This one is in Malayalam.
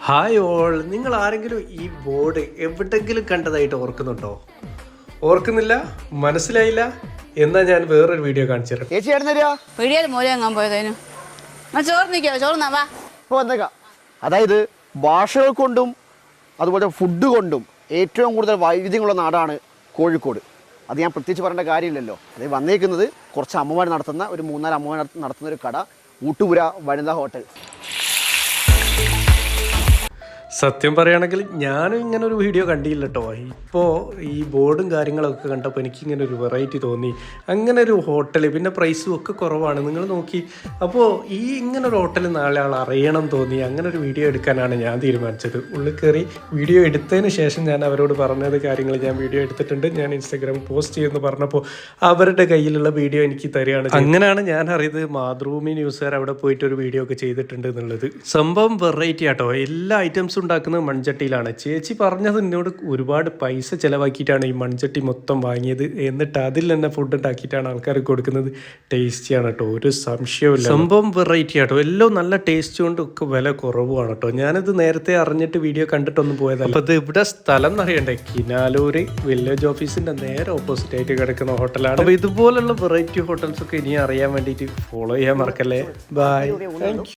ഹായ് ഓൾ നിങ്ങൾ ആരെങ്കിലും ഈ ബോർഡ് എവിടെങ്കിലും കണ്ടതായിട്ട് ഓർക്കുന്നുണ്ടോ? ഓർക്കുന്നില്ല? മനസ്സിലായില്ല? എന്നാ ഞാൻ വേറൊരു വീഡിയോ കാണിച്ചു തരാം. ചേച്ചി പോയതേനു. ഞാൻ ചോറ് നിൽക്കോ ചോറ് വാ. വന്നേക്കാം. അതായത് ഭാഷകൾ കൊണ്ടും അതുപോലെ ഫുഡ് കൊണ്ടും ഏറ്റവും കൂടുതൽ വൈവിധ്യമുള്ള നാടാണ് കോഴിക്കോട്. അത് ഞാൻ പ്രത്യേകിച്ച് പറയേണ്ട കാര്യമില്ലല്ലോ. അത് വന്നേക്കുന്നത് കുറച്ച് അമ്മമാർ നടത്തുന്ന ഒരു മൂന്നാൽ അമ്മമാർ നടത്തുന്ന ഒരു കട ഊട്ടുപുര വനിതാ ഹോട്ടൽ. സത്യം പറയുകയാണെങ്കിൽ ഞാനും ഇങ്ങനെ ഒരു വീഡിയോ കണ്ടില്ല കേട്ടോ ഇപ്പോൾ ഈ ബോർഡും കാര്യങ്ങളൊക്കെ കണ്ടപ്പോൾ എനിക്ക് ഇങ്ങനെ ഒരു വെറൈറ്റി തോന്നി. അങ്ങനെ ഒരു ഹോട്ടൽ പിന്നെ പ്രൈസും ഒക്കെ കുറവാണ്. നിങ്ങൾ നോക്കി. അപ്പോൾ ഈ ഇങ്ങനെ ഒരു ഹോട്ടൽ നാളെ ആൾ അറിയണം തോന്നി. അങ്ങനെ ഒരു വീഡിയോ എടുക്കാനാണ് ഞാൻ തീരുമാനിച്ചത്. ഉള്ളിൽ കയറി വീഡിയോ എടുത്തതിന് ശേഷം ഞാൻ അവരോട് പറഞ്ഞത് കാര്യങ്ങൾ ഞാൻ വീഡിയോ എടുത്തിട്ടുണ്ട്. ഞാൻ ഇൻസ്റ്റാഗ്രാമിൽ പോസ്റ്റ് ചെയ്യുമെന്ന് പറഞ്ഞപ്പോൾ അവരുടെ കയ്യിലുള്ള വീഡിയോ എനിക്ക് തരികയാണ് അങ്ങനെയാണ് ഞാൻ അറിയത് മാതൃഭൂമി ന്യൂസുകാർ അവിടെ പോയിട്ട് ഒരു വീഡിയോ ഒക്കെ ചെയ്തിട്ടുണ്ട് എന്നുള്ളത്. സംഭവം വെറൈറ്റി ആട്ടോ. എല്ലാ ഐറ്റംസും ഉണ്ടാക്കുന്നത് മൺചട്ടിയിലാണ്. ചേച്ചി പറഞ്ഞത് എന്നോട് ഒരുപാട് പൈസ ചിലവാക്കിയിട്ടാണ് ഈ മൺചട്ടി മൊത്തം വാങ്ങിയത്. എന്നിട്ട് അതിൽ തന്നെ ഫുഡ് ഉണ്ടാക്കിയിട്ടാണ് ആൾക്കാർക്ക് കൊടുക്കുന്നത്. ടേസ്റ്റിയാണ് കേട്ടോ. ഒരു സംശയമില്ല സംഭവം വെറൈറ്റി ആട്ടോ എല്ലാം നല്ല ടേസ്റ്റ് കൊണ്ട് ഒക്കെ വില കുറവാണ് കേട്ടോ. ഞാനിത് നേരത്തെ അറിഞ്ഞിട്ട് വീഡിയോ കണ്ടിട്ടൊന്നും പോയതല്ല. അപ്പോൾ ഇത് ഇവിടെ സ്ഥലം എന്നറിയണ്ടേ? കിനാലൂര് വില്ലേജ് ഓഫീസിന്റെ നേരെ ഓപ്പോസിറ്റ് ആയിട്ട് കിടക്കുന്ന ഹോട്ടലാണ് അപ്പോൾ ഇതുപോലുള്ള വെറൈറ്റി ഹോട്ടൽസ് ഒക്കെ ഇനി അറിയാൻ വേണ്ടിയിട്ട് ഫോളോ ചെയ്യാൻ മറക്കല്ലേ? Bye thank